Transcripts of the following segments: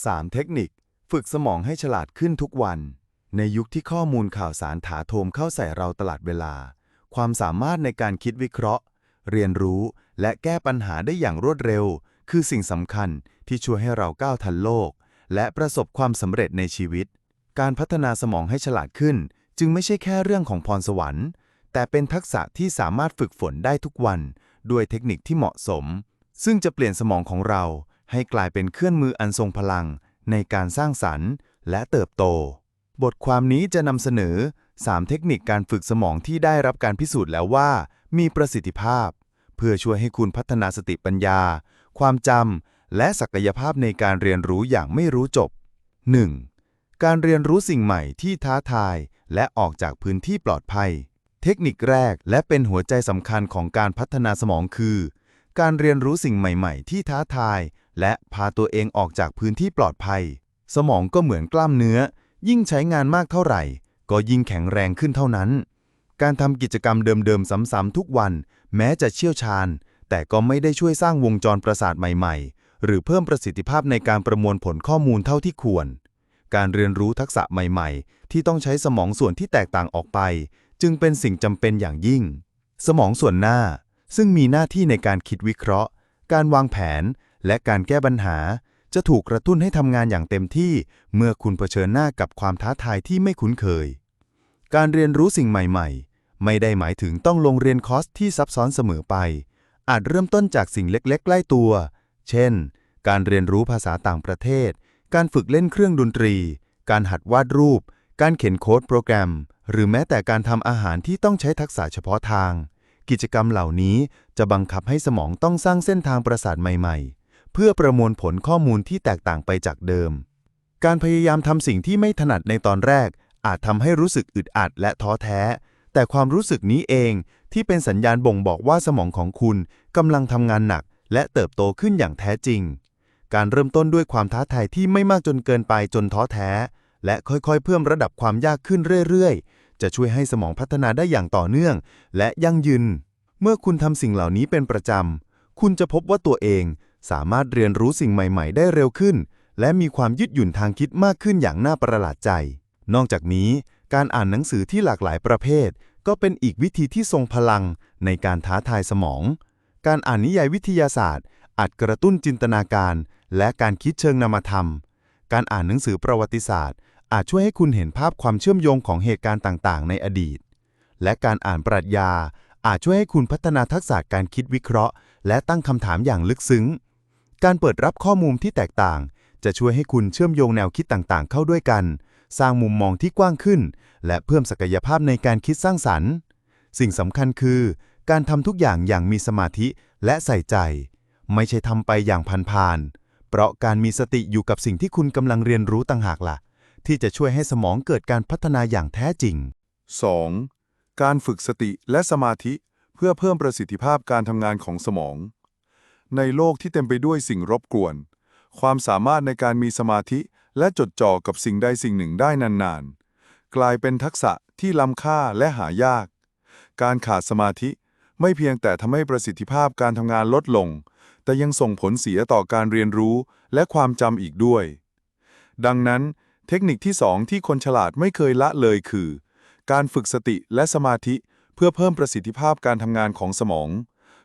3. เทคนิค ฝึกสมองให้ฉลาดขึ้นทุกวัน ในยุคที่ข้อมูลข่าวสารถาโถมเข้าใส่เราตลอดเวลา ความสามารถในการคิดวิเคราะห์ เรียนรู้และแก้ปัญหาได้อย่างรวดเร็ว คือสิ่งสำคัญที่ช่วยให้เราก้าวทันโลก และประสบความสำเร็จในชีวิต การพัฒนาสมองให้ฉลาดขึ้น จึงไม่ใช่แค่เรื่องของพรสวรรค์ แต่เป็นทักษะที่สามารถฝึกฝนได้ทุกวัน ด้วยเทคนิคที่เหมาะสม ซึ่งจะเปลี่ยนสมองของเรา ให้กลายเป็นเครื่องมืออันทรงพลังในการสร้างสรรค์และเติบโต บทความนี้จะนำเสนอ 3 เทคนิคการฝึกสมองที่ได้รับการพิสูจน์แล้วว่า มีประสิทธิภาพ เพื่อช่วยให้คุณพัฒนาสติปัญญา ความจำและศักยภาพในการเรียนรู้อย่างไม่รู้จบ 1. การเรียนรู้สิ่งใหม่ที่ท้าทาย และออกจากพื้นที่ปลอดภัย เทคนิคแรกและเป็นหัวใจสำคัญของการพัฒนาสมองคือ การเรียนรู้สิ่งใหม่ ๆ ที่ท้าทาย และพาตัวเองออกจากพื้นที่ปลอดภัย สมองก็เหมือนกล้ามเนื้อ ยิ่งใช้งานมากเท่าไหร่ ก็ยิ่งแข็งแรงขึ้นเท่านั้น การทำกิจกรรมเดิมๆซ้ำๆทุกวัน แม้จะเชี่ยวชาญ แต่ก็ไม่ได้ช่วยสร้างวงจรประสาทใหม่ๆ หรือเพิ่มประสิทธิภาพในการประมวลผลข้อมูลเท่าที่ควร การเรียนรู้ทักษะใหม่ๆ ที่ต้องใช้สมองส่วนที่แตกต่างออกไป จึงเป็นสิ่งจำเป็นอย่างยิ่ง สมองส่วนหน้า ซึ่งมีหน้าที่ในการคิดวิเคราะห์ การวางแผน และการแก้ปัญหา จะถูกกระตุ้นให้ทำงานอย่างเต็มที่ เมื่อคุณเผชิญหน้ากับความท้าทายที่ไม่คุ้นเคย การเรียนรู้สิ่งใหม่ ๆ ไม่ได้หมายถึงต้องลงเรียนคอร์สที่ซับซ้อนเสมอไป อาจเริ่มต้นจากสิ่งเล็กๆ ใกล้ตัว เช่น การเรียนรู้ภาษาต่างประเทศ การฝึกเล่นเครื่องดนตรี การหัดวาดรูป การเขียนโค้ดโปรแกรม หรือแม้แต่การทำอาหารที่ต้องใช้ทักษะเฉพาะทางกิจกรรมเหล่านี้จะบังคับให้สมองต้องสร้างเส้นทางประสาทใหม่ๆ เพื่อประมวลผลข้อมูลที่แตกต่างไปจากเดิม การพยายามทำสิ่งที่ไม่ถนัดในตอนแรก อาจทำให้รู้สึกอึดอัดและท้อแท้ แต่ความรู้สึกนี้เองที่เป็นสัญญาณบ่งบอกว่าสมองของคุณกำลังทำงานหนัก และเติบโตขึ้นอย่างแท้จริง การเริ่มต้นด้วยความท้าทายที่ไม่มากจนเกินไปจนท้อแท้ และค่อยๆ เพิ่มระดับความยากขึ้นเรื่อยๆ จะช่วยให้สมองพัฒนาได้อย่างต่อเนื่อง และยั่งยืน เมื่อคุณทำสิ่งเหล่านี้เป็นประจำ คุณจะพบว่าตัวเอง สามารถเรียนรู้สิ่งใหม่ๆ ได้เร็วขึ้น และมีความยืดหยุ่นทางคิดมากขึ้นอย่างน่าประหลาดใจ นอกจากนี้ การอ่านหนังสือที่หลากหลายประเภท ก็เป็นอีกวิธีที่ทรงพลังในการท้าทายสมอง การอ่านนิยายวิทยาศาสตร์ อาจกระตุ้นจินตนาการ และการคิดเชิงนามธรรม การอ่านหนังสือประวัติศาสตร์ อาจช่วยให้คุณเห็นภาพความเชื่อมโยงของเหตุการณ์ต่างๆ ในอดีต และการอ่านปรัชญาอาจช่วยให้คุณพัฒนาทักษะการคิดวิเคราะห์ และตั้งคำถามอย่างลึกซึ้ง การเปิดรับข้อมูลที่แตกต่าง จะช่วยให้คุณเชื่อมโยงแนวคิดต่างๆ เข้าด้วยกัน สร้างมุมมองที่กว้างขึ้น และเพิ่มศักยภาพในการคิดสร้างสรรค์ สิ่งสำคัญคือ การทำทุกอย่างอย่างมีสมาธิและใส่ใจ ไม่ใช่ทำไปอย่างพันๆเพราะการมีสติอยู่กับสิ่งที่คุณกำลังเรียนรู้ต่างหากล่ะ ที่จะช่วยให้สมองเกิดการพัฒนาอย่างแท้จริง 2. การฝึกสติและสมาธิ เพื่อเพิ่มประสิทธิภาพการทำงานของสมอง ในโลกที่เต็มไปด้วยสิ่งรบกวน ความสามารถในการมีสมาธิและจดจ่อกับสิ่งใดสิ่งหนึ่งได้นานๆ กลายเป็นทักษะที่ล้ำค่าและหายาก การขาดสมาธิไม่เพียงแต่ทำให้ประสิทธิภาพการทำงานลดลง แต่ยังส่งผลเสียต่อการเรียนรู้และความจำอีกด้วย ดังนั้นเทคนิคที่สองที่คนฉลาดไม่เคยละเลยคือ การฝึกสติและสมาธิเพื่อเพิ่มประสิทธิภาพการทำงานของสมอง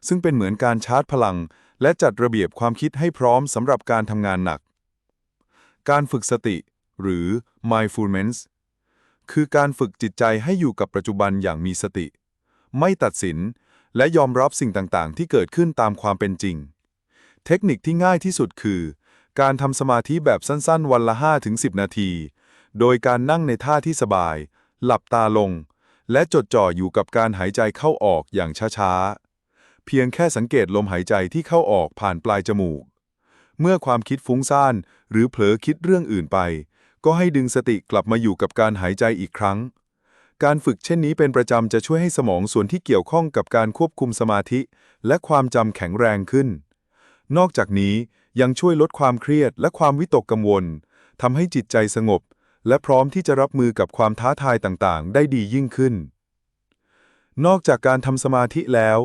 ซึ่งเป็นเหมือนการชาร์จพลัง และจัดระเบียบความคิดให้พร้อมสำหรับการทำงานหนัก การฝึกสติ หรือ mindfulness คือการฝึกจิตใจให้อยู่กับปัจจุบันอย่างมีสติ ไม่ตัดสิน และยอมรับสิ่งต่างๆ ที่เกิดขึ้นตามความเป็นจริง เทคนิคที่ง่ายที่สุดคือ การทำสมาธิแบบสั้นๆ วันละ 5-10 นาที โดยการนั่งในท่าที่สบาย หลับตาลง และจดจ่ออยู่กับการหายใจเข้าออกอย่างช้าๆ เพียงแค่สังเกตลมหายใจที่เข้าออกผ่านปลายจมูก เมื่อความคิดฟุ้งซ่านหรือเผลอคิดเรื่องอื่นไป ก็ให้ดึงสติกลับมาอยู่กับการหายใจอีกครั้ง การฝึกเช่นนี้เป็นประจำจะช่วยให้สมองส่วนที่เกี่ยวข้องกับการควบคุมสมาธิ และความจำแข็งแรงขึ้น นอกจากนี้ยังช่วยลดความเครียดและความวิตกกังวลทำให้จิตใจสงบ และพร้อมที่จะรับมือกับความท้าทายต่างๆ ได้ดียิ่งขึ้น นอกจากการทำสมาธิแล้ว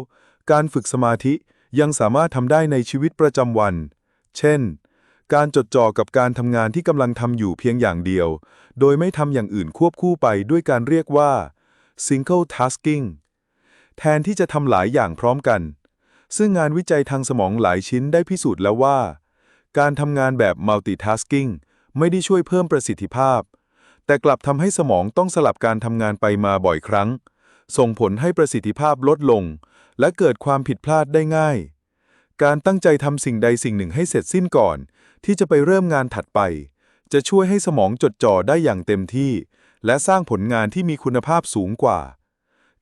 การฝึกสมาธิยังสามารถทำได้ในชีวิตประจำวัน เช่น การจดจ่อกับการทำงานที่กำลังทำอยู่เพียงอย่างเดียว โดยไม่ทำอย่างอื่นควบคู่ไปด้วยการเรียกว่า single tasking แทนที่จะทำหลายอย่างพร้อมกัน ซึ่งงานวิจัยทางสมองหลายชิ้นได้พิสูจน์แล้วว่า การทำงานแบบ multitasking ไม่ได้ช่วยเพิ่มประสิทธิภาพ แต่กลับทำให้สมองต้องสลับการทำงานไปมาบ่อยครั้ง ส่งผลให้ประสิทธิภาพลดลง และเกิดความผิดพลาดได้ง่าย การตั้งใจทำสิ่งใดสิ่งหนึ่งให้เสร็จสิ้นก่อน ที่จะไปเริ่มงานถัดไป จะช่วยให้สมองจดจ่อได้อย่างเต็มที่ และสร้างผลงานที่มีคุณภาพสูงกว่า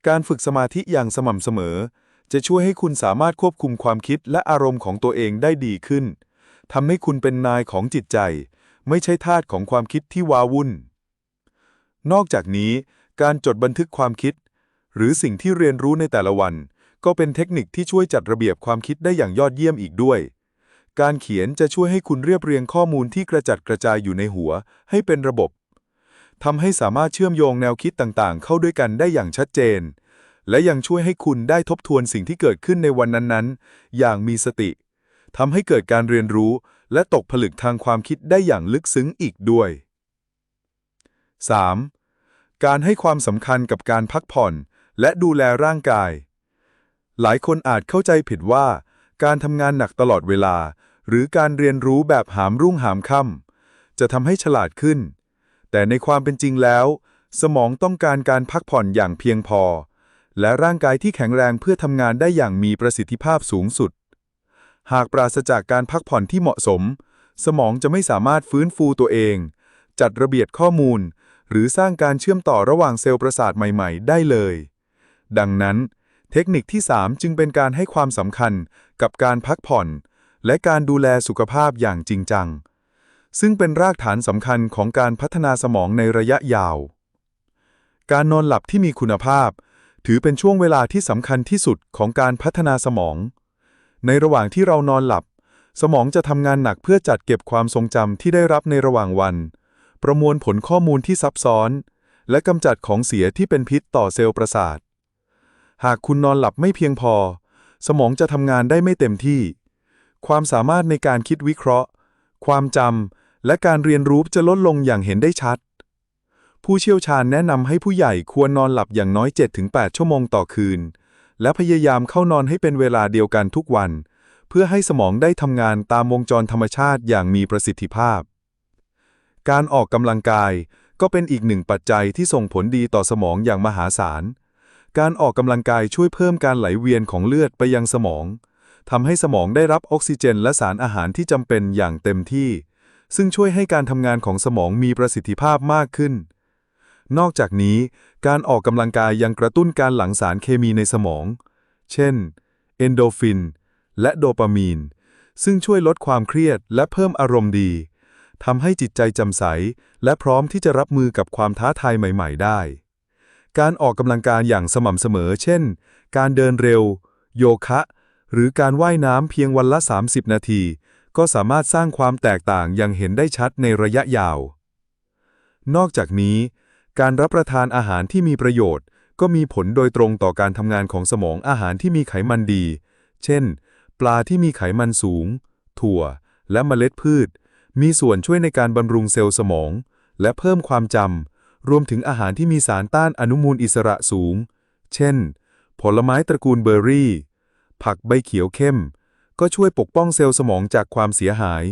การฝึกสมาธิอย่างสม่ำเสมอ จะช่วยให้คุณสามารถควบคุมความคิดและอารมณ์ของตัวเองได้ดีขึ้นทำให้คุณเป็นนายของจิตใจ ไม่ใช่ทาสของความคิดที่วาวุ่น นอกจากนี้ การจดบันทึกความคิด หรือสิ่งที่เรียนรู้ในแต่ละวัน ก็เป็นเทคนิคที่ช่วยจัดระเบียบความคิดได้อย่างยอดเยี่ยมอีกด้วย การเขียนจะช่วยให้คุณเรียบเรียงข้อมูลที่กระจัดกระจายอยู่ในหัว ให้เป็นระบบทำให้สามารถเชื่อมโยงแนวคิดต่างๆ เข้าด้วยกันได้อย่างชัดเจน และยังช่วยให้คุณได้ทบทวนสิ่งที่เกิดขึ้นในวันนั้นๆ อย่างมีสติทำให้เกิดการเรียนรู้ และตกผลึกทางความคิดได้อย่างลึกซึ้งอีกด้วย 3. การให้ความสำคัญกับการพักผ่อน และดูแลร่างกาย หลายคนอาจเข้าใจผิดว่า การทำงานหนักตลอดเวลา หรือการเรียนรู้แบบหามรุ่งหามค่ำจะทำให้ฉลาดขึ้น แต่ในความเป็นจริงแล้ว สมองต้องการการพักผ่อนอย่างเพียงพอ และร่างกายที่แข็งแรงเพื่อทำงานได้อย่างมีประสิทธิภาพสูงสุด หากปราศจากการพักผ่อนที่เหมาะสม สมองจะไม่สามารถฟื้นฟูตัวเอง จัดระเบียบข้อมูล หรือสร้างการเชื่อมต่อระหว่างเซลล์ประสาทใหม่ ๆ ได้เลย ดังนั้น เทคนิคที่ 3 จึงเป็นการให้ความสำคัญกับการพักผ่อน และการดูแลสุขภาพอย่างจริงจัง ซึ่งเป็นรากฐานสำคัญของการพัฒนาสมองในระยะยาว การนอนหลับที่มีคุณภาพ ถือเป็นช่วงเวลาที่สำคัญที่สุดของการพัฒนาสมอง ในระหว่างที่เรานอนหลับ สมองจะทำงานหนักเพื่อจัดเก็บความทรงจำที่ได้รับในระหว่างวัน ประมวลผลข้อมูลที่ซับซ้อน และกำจัดของเสียที่เป็นพิษต่อเซลล์ประสาท หากคุณนอนหลับไม่เพียงพอ สมองจะทำงานได้ไม่เต็มที่ ความสามารถในการคิดวิเคราะห์ ความจำและการเรียนรู้จะลดลงอย่างเห็นได้ชัด ผู้เชี่ยวชาญแนะนำให้ผู้ใหญ่ควรนอนหลับอย่างน้อย 7-8 ชั่วโมงต่อคืน และพยายามเข้านอนให้เป็นเวลาเดียวกันทุกวัน เพื่อให้สมองได้ทำงานตามวงจรธรรมชาติอย่างมีประสิทธิภาพ การออกกำลังกายก็เป็นอีกหนึ่งปัจจัยที่ส่งผลดีต่อสมองอย่างมหาศาล การออกกำลังกายช่วยเพิ่มการไหลเวียนของเลือดไปยังสมองทำให้สมองได้รับออกซิเจนและสารอาหารที่จำเป็นอย่างเต็มที่ ซึ่งช่วยให้การทำงานของสมองมีประสิทธิภาพมากขึ้น นอกจากนี้ การออกกำลังกายยังกระตุ้นการหลั่งสารเคมีในสมอง เช่น เอนโดฟิน และโดปามีน ซึ่งช่วยลดความเครียดและเพิ่มอารมณ์ดีทำให้จิตใจจำใส และพร้อมที่จะรับมือกับความท้าทายใหม่ ๆ ได้ การออกกำลังกายอย่างสม่ำเสมอ เช่น การเดินเร็ว โยคะ หรือการว่ายน้ำเพียงวันละ 30 นาที ก็สามารถสร้างความแตกต่างอย่างเห็นได้ชัดในระยะยาว นอกจากนี้ การรับประทานอาหารที่มีประโยชน์ ก็มีผลโดยตรงต่อการทำงานของสมองอาหารที่มีไขมันดี เช่น ปลาที่มีไขมันสูง ถั่ว และเมล็ดพืช มีส่วนช่วยในการบำรุงเซลล์สมอง และเพิ่มความจำ รวมถึงอาหารที่มีสารต้านอนุมูลอิสระสูง เช่น ผลไม้ตระกูลเบอร์รี่ ผักใบเขียวเข้ม ก็ช่วยปกป้องเซลล์สมองจากความเสียหาย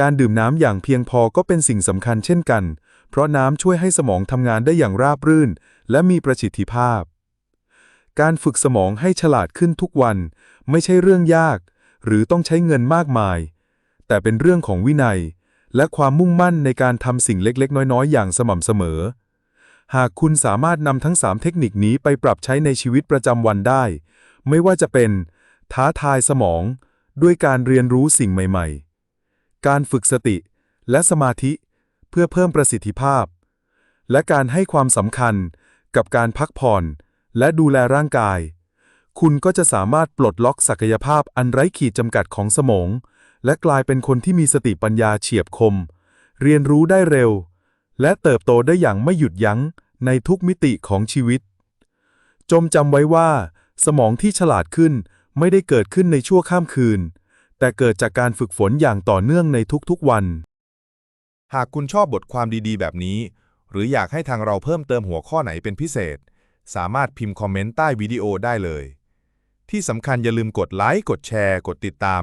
การดื่มน้ำอย่างเพียงพอก็เป็นสิ่งสำคัญเช่นกัน เพราะน้ำช่วยให้สมองทำงานได้อย่างราบรื่น และมีประสิทธิภาพ การฝึกสมองให้ฉลาดขึ้นทุกวัน ไม่ใช่เรื่องยาก หรือต้องใช้เงินมากมาย แต่เป็นเรื่องของวินัย และความมุ่งมั่นในการทำสิ่งเล็กๆ น้อยๆ อย่างสม่ำเสมอ หากคุณสามารถนำทั้ง 3 เทคนิคนี้ไปปรับใช้ในชีวิตประจำวันได้ ไม่ว่าจะเป็น ท้าทายสมอง ด้วยการเรียนรู้สิ่งใหม่ๆ การฝึกสติ และสมาธิ เพื่อเพิ่มประสิทธิภาพ และการให้ความสำคัญกับการพักผ่อน และดูแลร่างกาย คุณก็จะสามารถปลดล็อกศักยภาพอันไร้ขีดจำกัดของสมอง และกลายเป็นคนที่มีสติปัญญาเฉียบคม เรียนรู้ได้เร็ว และเติบโตได้อย่างไม่หยุดยั้งในทุกมิติของชีวิต จมจำไว้ว่า สมองที่ฉลาดขึ้นไม่ได้เกิดขึ้นในชั่วข้ามคืน แต่เกิดจากการฝึกฝนอย่างต่อเนื่องในทุกๆวัน หากคุณชอบบทความดีๆ แบบนี้ หรืออยากให้ทางเราเพิ่มเติมหัวข้อไหนเป็นพิเศษ สามารถพิมพ์คอมเมนต์ใต้วิดีโอได้เลย ที่สำคัญอย่าลืมกดไลค์กดแชร์ กดติดตาม